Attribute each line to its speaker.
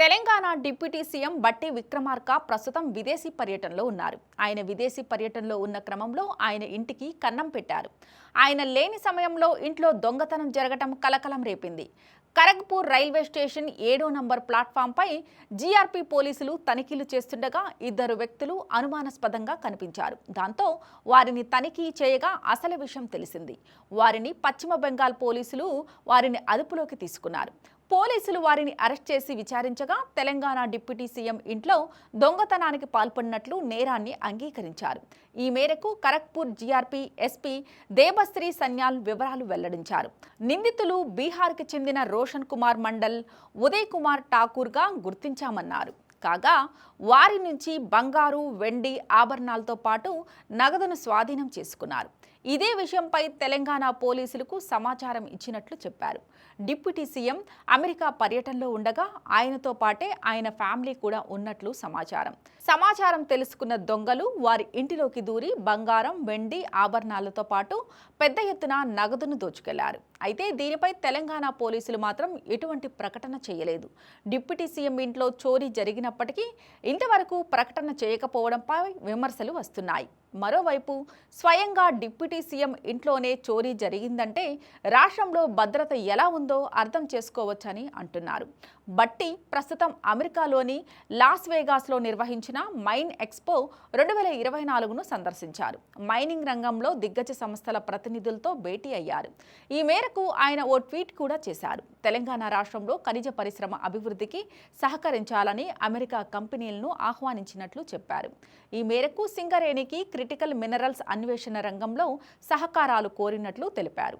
Speaker 1: Telangana deputy CM బట్టి విక్రమార్క ప్రస్తుతం విదేశీ పర్యటనలో ఉన్నారు. ఆయన విదేశీ పర్యటనలో ఉన్న క్రమంలో ఆయన ఇంటికి కన్నం పెట్టారు. ఆయన లేని సమయంలో ఇంట్లో దొంగతనం జరగటం కలకలం రేపింది. ఖరగ్పూర్ రైల్వే స్టేషన్ ఏడో నంబర్ ప్లాట్ఫామ్పై జీఆర్పీ పోలీసులు తనిఖీలు చేస్తుండగా ఇద్దరు వ్యక్తులు అనుమానాస్పదంగా కనిపించారు. దాంతో వారిని తనిఖీ చేయగా అసలు విషయం తెలిసింది. వారిని పశ్చిమ బెంగాల్ పోలీసులు వారిని అదుపులోకి తీసుకున్నారు. పోలీసులు వారిని అరెస్ట్ చేసి విచారించగా తెలంగాణ డిప్యూటీ సీఎం ఇంట్లో దొంగతనానికి పాల్పడినట్లు నేరాన్ని అంగీకరించారు. ఈ మేరకు కరక్పూర్ జీఆర్పీ ఎస్పీ దేబశ్రీ సన్యాల్ వివరాలు వెల్లడించారు. నిందితులు బీహార్కి చెందిన రోషన్ కుమార్ మండల్ ఉదయ్ కుమార్ ఠాకూర్గా గుర్తించామన్నారు. కాగా వారి నుంచి బంగారు వెండి ఆభరణాలతో పాటు నగదును స్వాధీనం చేసుకున్నారు. ఇదే విషయంపై తెలంగాణ పోలీసులకు సమాచారం ఇచ్చినట్లు చెప్పారు. డిప్యూటీ సీఎం అమెరికా పర్యటనలో ఉండగా ఆయనతో పాటే ఆయన ఫ్యామిలీ కూడా ఉన్నట్లు సమాచారం. సమాచారం తెలుసుకున్న దొంగలు వారి ఇంటిలోకి దూరి బంగారం వెండి ఆభరణాలతో పాటు పెద్ద ఎత్తున నగదును దోచుకెళ్ళారు. అయితే దీనిపై తెలంగాణ పోలీసులు మాత్రం ఎటువంటి ప్రకటన చేయలేదు. డిప్యూటీ సీఎం ఇంట్లో చోరీ జరిగినప్పటికీ ఇంతవరకు ప్రకటన చేయకపోవడంపై విమర్శలు వస్తున్నాయి. మరోవైపు స్వయంగా డిప్యూటీ డిప్యూటీ సీఎం ఇంట్లోనే చోరీ జరిగిందంటే రాష్ట్రంలో భద్రత ఎలా ఉందో అర్థం చేసుకోవచ్చని అంటున్నారు. బట్టి ప్రస్తుతం అమెరికాలోని లాస్ వేగాస్లో నిర్వహించిన మైన్ ఎక్స్పో రెండు వేల ఇరవై నాలుగును సందర్శించారు. మైనింగ్ రంగంలో దిగ్గజ సంస్థల ప్రతినిధులతో భేటీ అయ్యారు. ఈ మేరకు ఆయన ఓ ట్వీట్ కూడా చేశారు. తెలంగాణ రాష్ట్రంలో ఖనిజ పరిశ్రమ అభివృద్ధికి సహకరించాలని అమెరికా కంపెనీలను ఆహ్వానించినట్లు చెప్పారు. ఈ మేరకు సింగరేణికి క్రిటికల్ మినరల్స్ అన్వేషణ రంగంలో సహకారాలు కోరినట్లు తెలిపారు.